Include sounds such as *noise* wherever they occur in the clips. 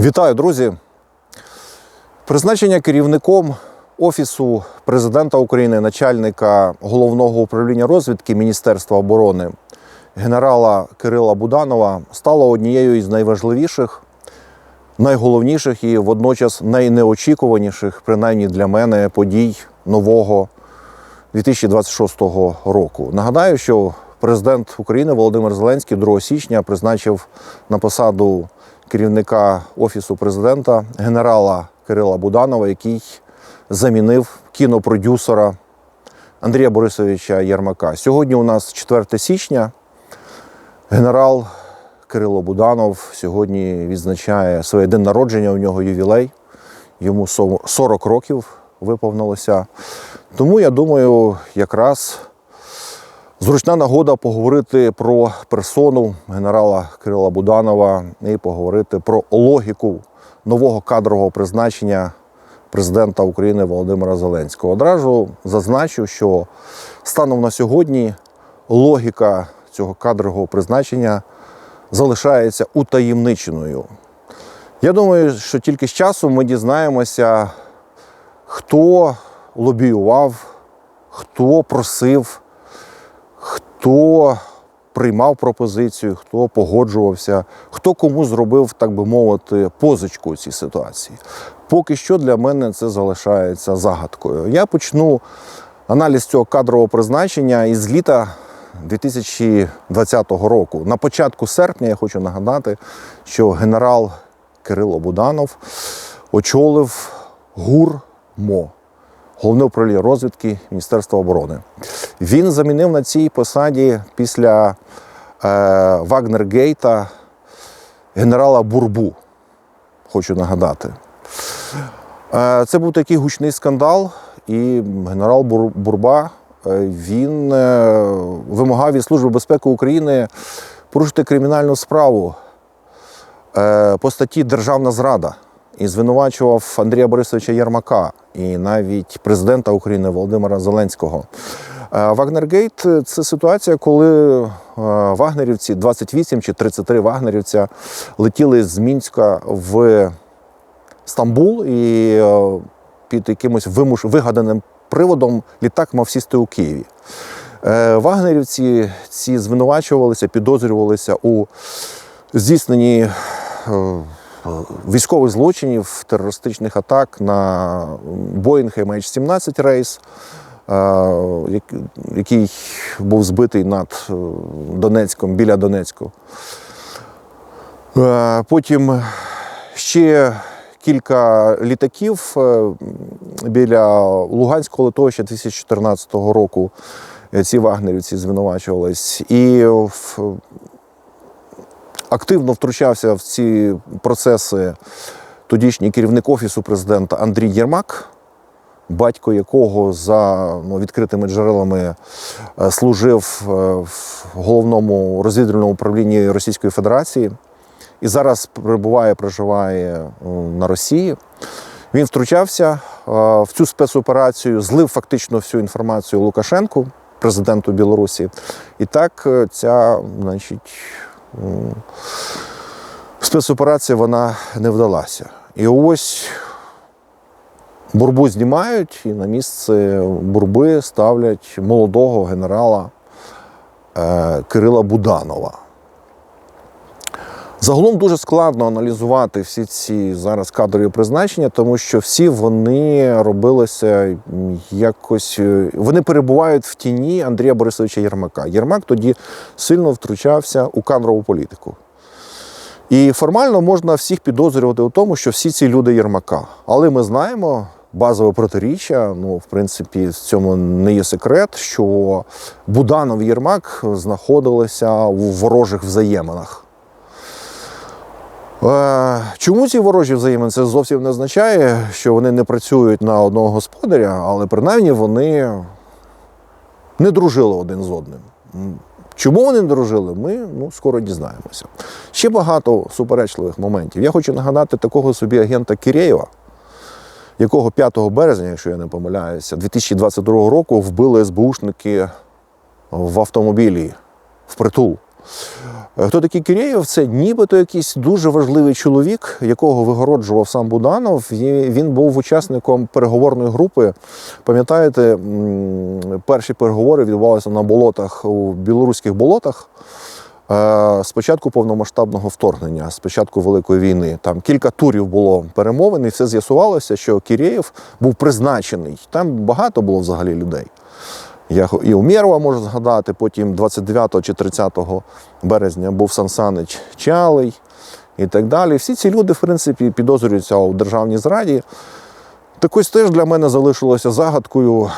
Вітаю, друзі! Призначення керівником Офісу президента України, начальника головного управління розвідки Міністерства оборони генерала Кирила Буданова стало однією із найважливіших, найголовніших і водночас найнеочікуваніших, принаймні для мене, подій нового 2026 року. Нагадаю, що президент України Володимир Зеленський 2 січня призначив на посаду керівника офісу президента генерала Кирила Буданова, який замінив кінопродюсера Андрія Борисовича Єрмака. Сьогодні у нас 4 січня. Генерал Кирило Буданов сьогодні відзначає своє день народження. У нього ювілей. Йому 40 років виповнилося. Тому я думаю, якраз зручна нагода поговорити про персону генерала Кирила Буданова і поговорити про логіку нового кадрового призначення президента України Володимира Зеленського. Одразу зазначу, що станом на сьогодні логіка цього кадрового призначення залишається утаємниченою. Я думаю, що тільки з часом ми дізнаємося, хто лобіював, хто просив, хто приймав пропозицію, хто погоджувався, хто кому зробив, так би мовити, позичку у цій ситуації. Поки що для мене це залишається загадкою. Я почну аналіз цього кадрового призначення із літа 2020 року. На початку серпня я хочу нагадати, що генерал Кирило Буданов очолив ГУР МО, головне управління розвідки Міністерства оборони. Він замінив на цій посаді після е, Вагнергейта генерала Бурбу. Хочу нагадати. Е, це був такий гучний скандал, і генерал Бур- Бурба е, він е, вимагав від Служби безпеки України порушити кримінальну справу е, по статті Державна зрада і звинувачував Андрія Борисовича Єрмака і навіть президента України Володимира Зеленського. Е, Вагнергейт це ситуація, коли е, вагнерівці, 28 чи 33 вагнерівця, летіли з Мінська в Стамбул і е, під якимось вимуш вигаданим приводом літак мав сісти у Києві. Вагнерівці ці звинувачувалися, підозрювалися у здійсненні військових злочинів, терористичних атак на Боїнг MH17 рейс, е, який був збитий над е, Донецьком, біля Донецьку. Е, Потім ще кілька літаків е, біля Луганського литовища 2014 року. е, Ці вагнерівці звинувачувались. І активно втручався в ці процеси тодішній керівник офісу президента Андрій Єрмак, батько якого за ну, відкритими джерелами е, служив е, в головному розвідувальному управлінні Російської Федерації і зараз перебуває, проживає е, на Росії. Він втручався в цю спецоперацію, злив фактично всю інформацію Лукашенку, президенту Білорусі. І так ця, значить, спецоперація вона не вдалася. І ось бурбу знімають, і на місце бурби ставлять молодого генерала е, Кирила Буданова. Загалом дуже складно аналізувати всі ці зараз кадрові призначення, тому що всі вони робилися якось. е, Вони перебувають в тіні Андрія Борисовича Єрмака. Єрмак тоді сильно втручався у кадрову політику. І формально можна всіх підозрювати у тому, що всі ці люди Єрмака. Але ми знаємо базове протиріччя. Ну, в принципі, в цьому не є секрет, що Буданов і Єрмак знаходилися у ворожих взаєминах. Е, Чому ці ворожі взаємини? Це зовсім не означає, що вони не працюють на одного господаря, але принаймні вони не дружили один з одним. Чому вони не дружили, ми ну, скоро дізнаємося. Ще багато суперечливих моментів. Я хочу нагадати такого собі агента Кірєєва, якого 5 березня, якщо я не помиляюся, 2022 року вбили СБУшники в автомобілі впритул. Е, Хто такий Кирєєв? Це нібито якийсь дуже важливий чоловік, якого вигороджував сам Буданов. Він був учасником переговорної групи. Пам'ятаєте, перші переговори відбувалися на болотах у білоруських болотах. Е, З початку повномасштабного вторгнення, з початку Великої війни, там кілька турів було перемовин, і все з'ясувалося, що Кірєєв був призначений. Там багато було взагалі людей. Я і Умєрова можу згадати, потім 29 чи 30 березня був Сан Санич Чалий і так далі. Всі ці люди, в принципі, підозрюються у державній зраді. Так ось теж для мене залишилося загадкою,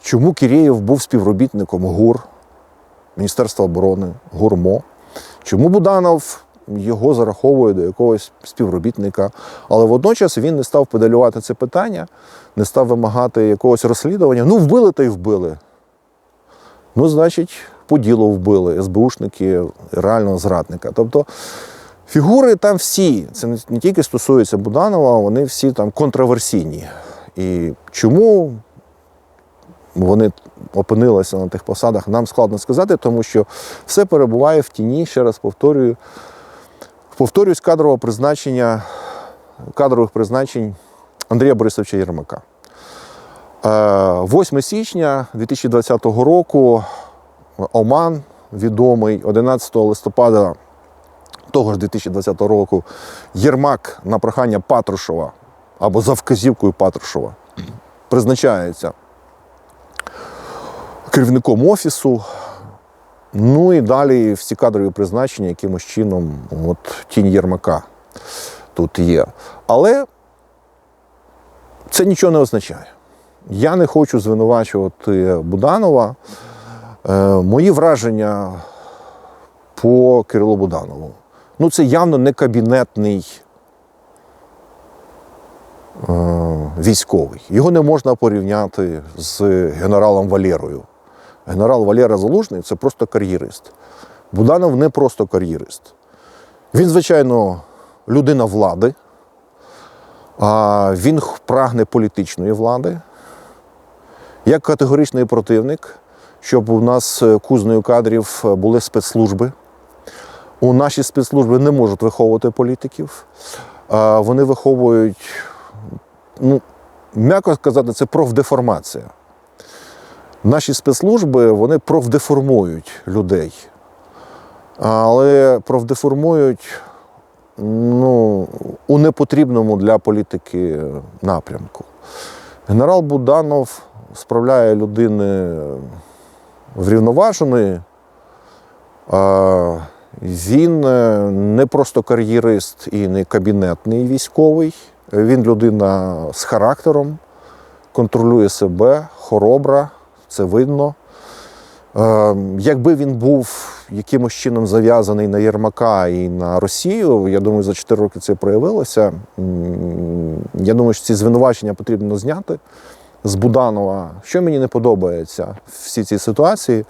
чому Кірєєв був співробітником ГУР, Міністерства оборони, ГУРМО. Чому Буданов його зараховує до якогось співробітника, але водночас він не став педалювати це питання, не став вимагати якогось розслідування. Ну, вбили та й вбили. Ну, значить, по ділу вбили СБУшники реального зрадника. Тобто фігури там всі, це не, тільки стосується Буданова, вони всі там контроверсійні. І чому вони опинилися на тих посадах, нам складно сказати, тому що все перебуває в тіні, ще раз повторюю. Повторюсь, кадрового призначення, кадрових призначень Андрія Борисовича Єрмака. Е, 8 січня 2020 року Оман відомий 11 листопада того ж 2020 року Єрмак на прохання Патрушева або за вказівкою Патрушева призначається керівником офісу. Ну і далі всі кадрові призначення якимось чином от, тінь Єрмака тут є. Але це нічого не означає. Я не хочу звинувачувати Буданова. Е, мої враження по Кирилу Буданову. Ну, це явно не кабінетний е, військовий. Його не можна порівняти з генералом Валєрою. Генерал Валєра Залужний це просто кар'єрист. Буданов не просто кар'єрист. Він, звичайно, людина влади, він прагне політичної влади. Як категоричний противник, щоб у нас е, кузнею кадрів е, були спецслужби. У наші спецслужби не можуть виховувати політиків. Вони виховують, ну, м'яко сказати, це профдеформація. Наші спецслужби вони профдеформують людей. Але профдеформують ну, у непотрібному для політики напрямку. Генерал Буданов справляє людини врівноваженої. Він е, не просто кар'єрист і не кабінетний військовий. Він людина з характером, контролює себе, хоробра, це видно. Е, Якби він був якимось чином зав'язаний на Єрмака і на Росію, я думаю, за 4 роки це проявилося. Я думаю, що ці звинувачення потрібно зняти з Буданова. Що мені не подобається в всій цій ситуації,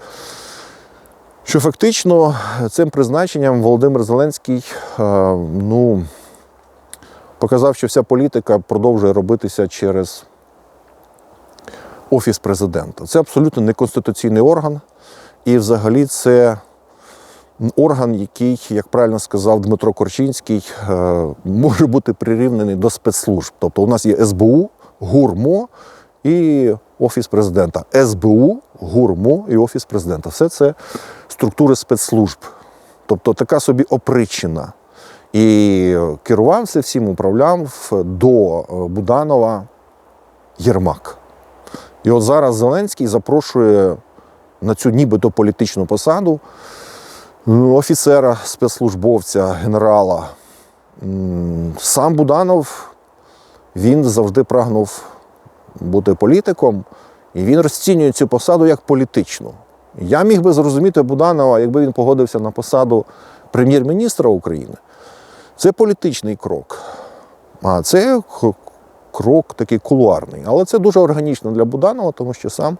що фактично цим призначенням Володимир Зеленський е, ну, показав, що вся політика продовжує робитися через Офіс президента. Це абсолютно неконституційний орган, і взагалі це орган, який, як правильно сказав Дмитро Корчинський, е, може бути прирівнений до спецслужб. Тобто у нас є СБУ, ГУРМО і Офіс президента. СБУ, ГУРМО і Офіс президента. Все це структури спецслужб. Тобто така собі опричина. І керував це всім, управляв до е, Буданова Єрмак. І от зараз Зеленський запрошує на цю нібито політичну посаду офіцера, спецслужбовця, генерала. Сам Буданов він завжди прагнув бути політиком, і він розцінює цю посаду як політичну. Я міг би зрозуміти Буданова, якби він погодився на посаду прем'єр-міністра України. Це політичний крок. А це крок такий кулуарний. Але це дуже органічно для Буданова, тому що сам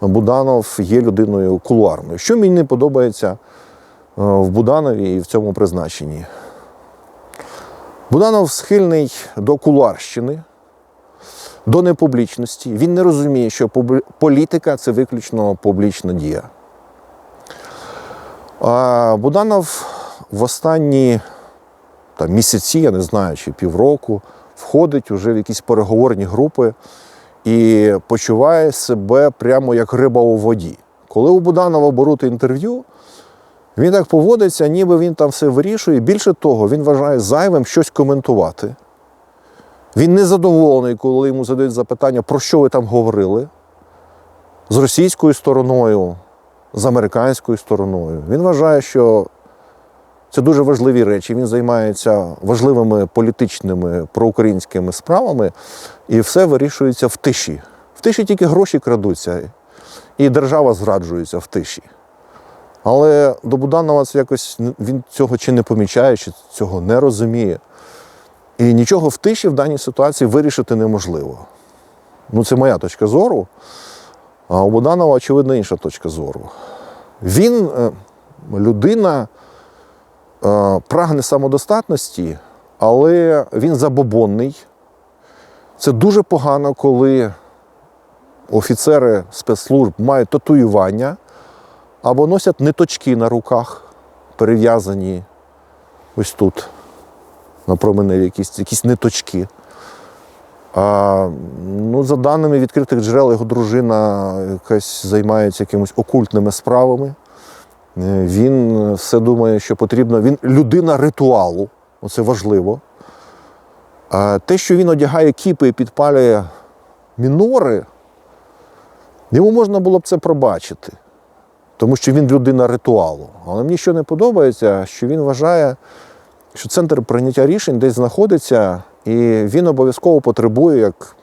Буданов є людиною кулуарною. Що мені не подобається е, в Буданові і в цьому призначенні? Буданов схильний до кулуарщини, до непублічності. Він не розуміє, що політика це виключно публічна дія. А Буданов в останні там, місяці, я не знаю, чи півроку, входить уже в якісь переговорні групи і почуває себе прямо як риба у воді. Коли у Буданова беруть інтерв'ю, він так поводиться, ніби він там все вирішує. Більше того, він вважає зайвим щось коментувати. Він не задоволений, коли йому задають запитання, про що ви там говорили з російською стороною, з американською стороною. Він вважає, що це дуже важливі речі. Він займається важливими політичними проукраїнськими справами, і все вирішується в тиші. В тиші тільки гроші крадуться, і держава зраджується в тиші. Але до Буданова це якось він цього чи не помічає, чи цього не розуміє. І нічого в тиші в даній ситуації вирішити неможливо. Ну, це моя точка зору. А у Буданова, очевидно, інша точка зору. Він е, людина е, прагне самодостатності, але він забобонний. Це дуже погано, коли офіцери спецслужб мають татуювання або носять ниточки на руках, перев'язані ось тут, на променеві якісь, якісь ниточки. А, ну, за даними відкритих джерел, його дружина якась займається якимись окультними справами. Е, Він все думає, що потрібно. Він людина ритуалу, оце важливо. А те, що він одягає кіпи і підпалює мінори, йому можна було б це пробачити, тому що він людина ритуалу. Але мені що не подобається, що він вважає, що центр прийняття рішень десь знаходиться, і він обов'язково потребує як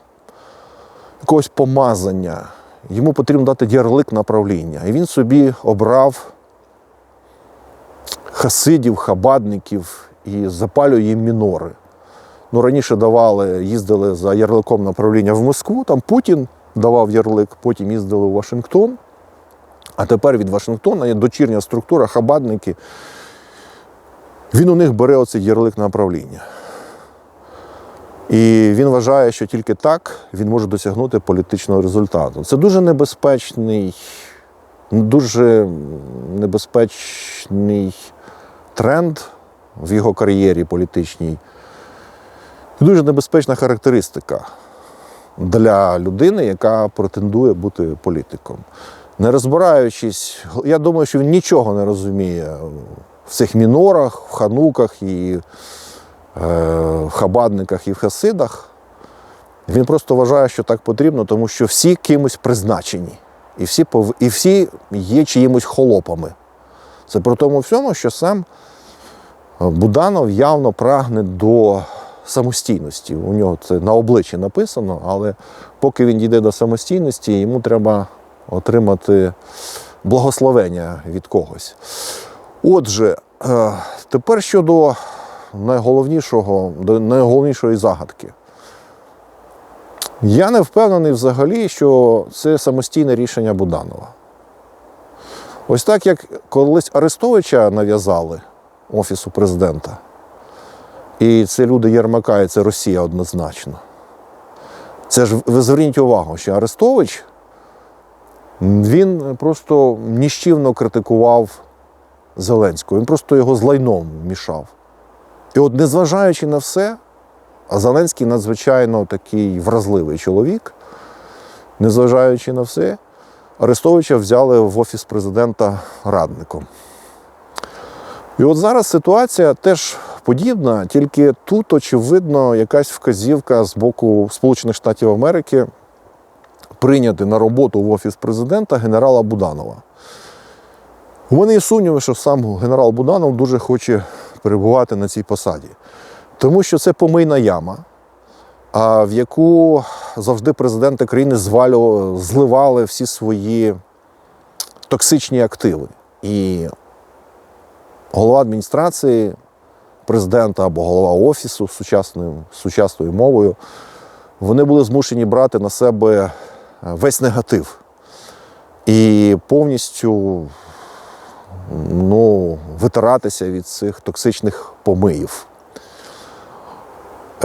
якогось помазання. Йому потрібно дати ярлик направління. І він собі обрав хасидів, хабадників і запалює їм мінори. Ну, раніше давали, їздили за ярликом направління в Москву, там Путін давав ярлик, потім їздили у Вашингтон. А тепер від Вашингтона є дочірня структура, хабадники. Він у них бере оцей ярлик направління. І він вважає, що тільки так він може досягнути політичного результату. Це дуже небезпечний, дуже небезпечний тренд в його кар'єрі політичній. Дуже небезпечна характеристика для людини, яка претендує бути політиком. Не розбираючись, я думаю, що він нічого не розуміє в цих мінорах, в хануках і е, в хабадниках і в хасидах. Він просто вважає, що так потрібно, тому що всі кимось призначені. І всі, пов... і всі є чиїмось холопами. Це при тому всьому, що сам Буданов явно прагне до самостійності. У нього це на обличчі написано, але поки він дійде до самостійності, йому треба отримати благословення від когось. Отже, е, тепер щодо найголовнішого, найголовнішої загадки. Я не впевнений взагалі, що це самостійне рішення Буданова. Ось так, як колись Арестовича нав'язали Офісу президента. І це люди Єрмака, і це Росія однозначно. Це ж ви зверніть увагу, що Арестович він просто ніщівно критикував Зеленського. Він просто його з лайном мішав. І от, незважаючи на все, а Зеленський надзвичайно такий вразливий чоловік, незважаючи на все, Арестовича взяли в Офіс президента радником. І от зараз ситуація теж подібна, тільки тут, очевидно, якась вказівка з боку Сполучених Штатів Америки прийняти на роботу в Офіс президента генерала Буданова. У мене є сумніви, що сам генерал Буданов дуже хоче перебувати на цій посаді. Тому що це помийна яма, в яку завжди президенти країни звалювали, зливали всі свої токсичні активи. І голова адміністрації президента або голова офісу сучасною, сучасною мовою, вони були змушені брати на себе весь негатив і повністю ну, витиратися від цих токсичних помиїв.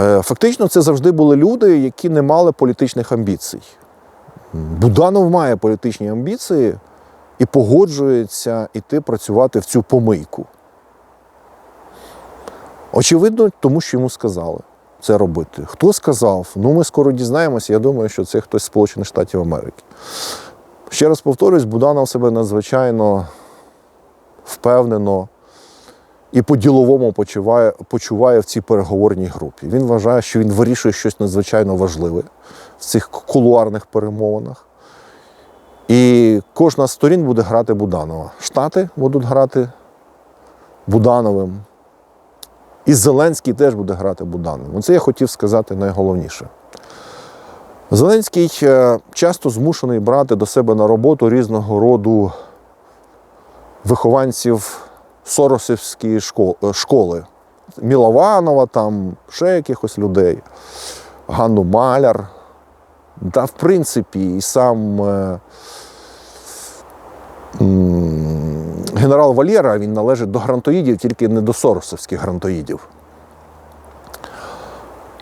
Е, Фактично, це завжди були люди, які не мали політичних амбіцій. Буданов має політичні амбіції, і погоджується йти працювати в цю помийку. Очевидно, тому що йому сказали це робити. Хто сказав? Ну, ми скоро дізнаємося. Я думаю, що це хтось з Сполучених Штатів Америки. Ще раз повторюсь, Буданов себе надзвичайно впевнено і по-діловому почуває, почуває в цій переговорній групі. Він вважає, що він вирішує щось надзвичайно важливе в цих кулуарних перемовинах. І кожна з сторін буде грати Буданова. Штати будуть грати Будановим. І Зеленський теж буде грати Будановим. Оце я хотів сказати найголовніше. Зеленський е, часто змушений брати до себе на роботу різного роду вихованців Соросівської школи, школи. Мілованова, там ще якихось людей, Ганну Маляр. Та, в принципі, і сам е, генерал Валєра він належить до грантоїдів, тільки не до соросовських грантоїдів.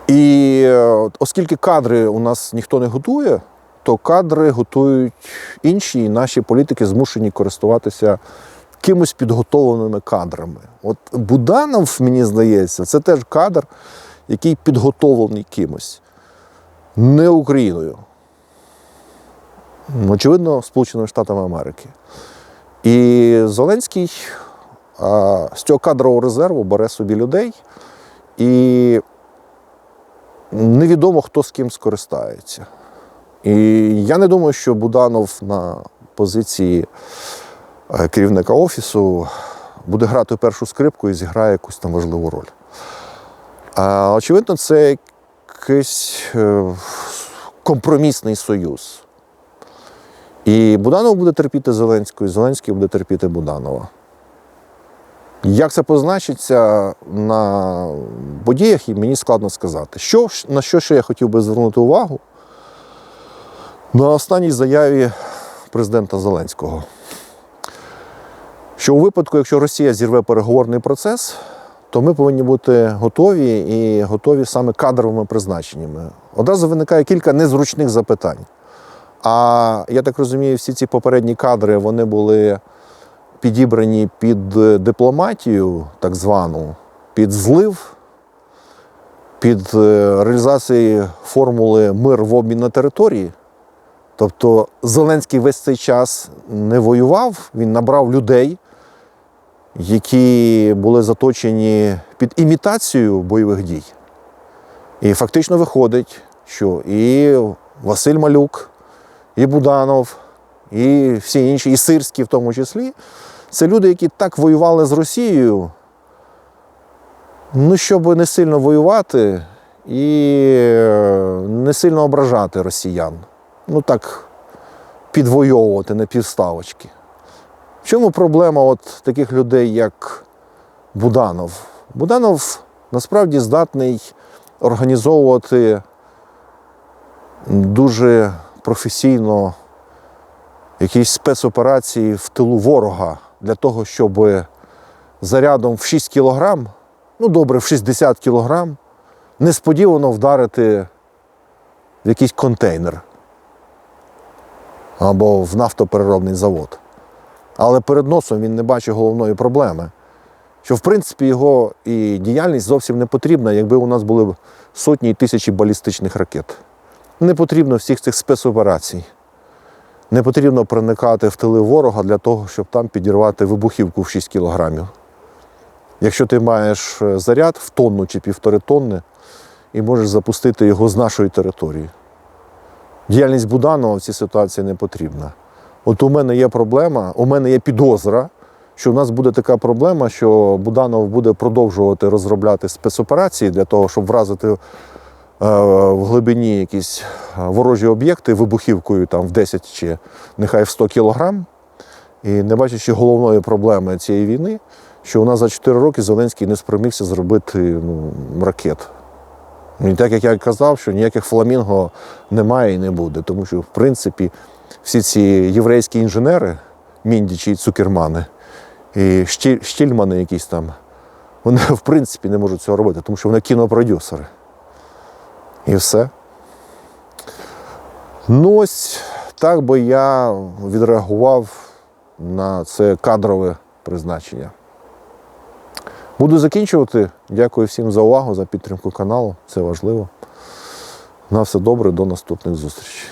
І е, оскільки кадри у нас ніхто не готує, то кадри готують інші, і наші політики змушені користуватися кимось підготовленими кадрами. От Буданов, мені здається, це теж кадр, який підготовлений кимось, не Україною. Очевидно, Сполученими Штатами Америки. І Зеленський а, з цього кадрового резерву бере собі людей, і невідомо, хто з ким скористається. І я не думаю, що Буданов на позиції керівника офісу буде грати першу скрипку і зіграє якусь там важливу роль. А, очевидно, це якийсь е, компромісний союз. І Буданов буде терпіти Зеленського, і Зеленський буде терпіти Буданова. Як це позначиться на подіях, і мені складно сказати. Що, на що ще я хотів би звернути увагу? На останній заяві президента Зеленського. Що у випадку, якщо Росія зірве переговорний процес, то ми повинні бути готові і готові саме кадровими призначеннями. Одразу виникає кілька незручних запитань. А я так розумію, всі ці попередні кадри вони були підібрані під дипломатію, так звану, під злив, під е, реалізацію формули мир в обмін на території. Тобто Зеленський весь цей час не воював, він набрав людей, які були заточені під імітацію бойових дій. І фактично виходить, що і Василь Малюк, і Буданов, і всі інші, і Сирські в тому числі, це люди, які так воювали з Росією, ну, щоб не сильно воювати і е, не сильно ображати росіян. Ну так, підвоювати на півставочки. В чому проблема от таких людей, як Буданов? Буданов насправді здатний організовувати дуже професійно якісь спецоперації в тилу ворога для того, щоб зарядом в 6 кілограм, ну добре, в 60 кілограм, несподівано вдарити в якийсь контейнер або в нафтопереробний завод. Але перед носом він не бачить головної проблеми. Що, в принципі, його і діяльність зовсім не потрібна, якби у нас були сотні і тисячі балістичних ракет. Не потрібно всіх цих спецоперацій. Не потрібно проникати в тили ворога для того, щоб там підірвати вибухівку в 6 кілограмів. Якщо ти маєш е, заряд в тонну чи півтори тонни і можеш запустити його з нашої території. Діяльність Буданова в цій ситуації не потрібна. От у мене є проблема, у мене є підозра, що в нас буде така проблема, що Буданов буде продовжувати розробляти спецоперації для того, щоб вразити е, в глибині якісь е, ворожі об'єкти вибухівкою там в 10 чи нехай в 100 кілограм. І не бачачи головної проблеми цієї війни, що у нас за 4 роки Зеленський не спромігся зробити ну, ракет. І так як я казав, що ніяких фламінго немає і не буде, тому що, в принципі, всі ці єврейські інженери, міндічі і цукермани, і штільмани якісь там, вони *laughs* в принципі не можуть цього робити, тому що вони кінопродюсери. І все. Ну ось так би я відреагував на це кадрове призначення. Буду закінчувати. Дякую всім за увагу, за підтримку каналу. Це важливо. На все добре, до наступних зустрічей.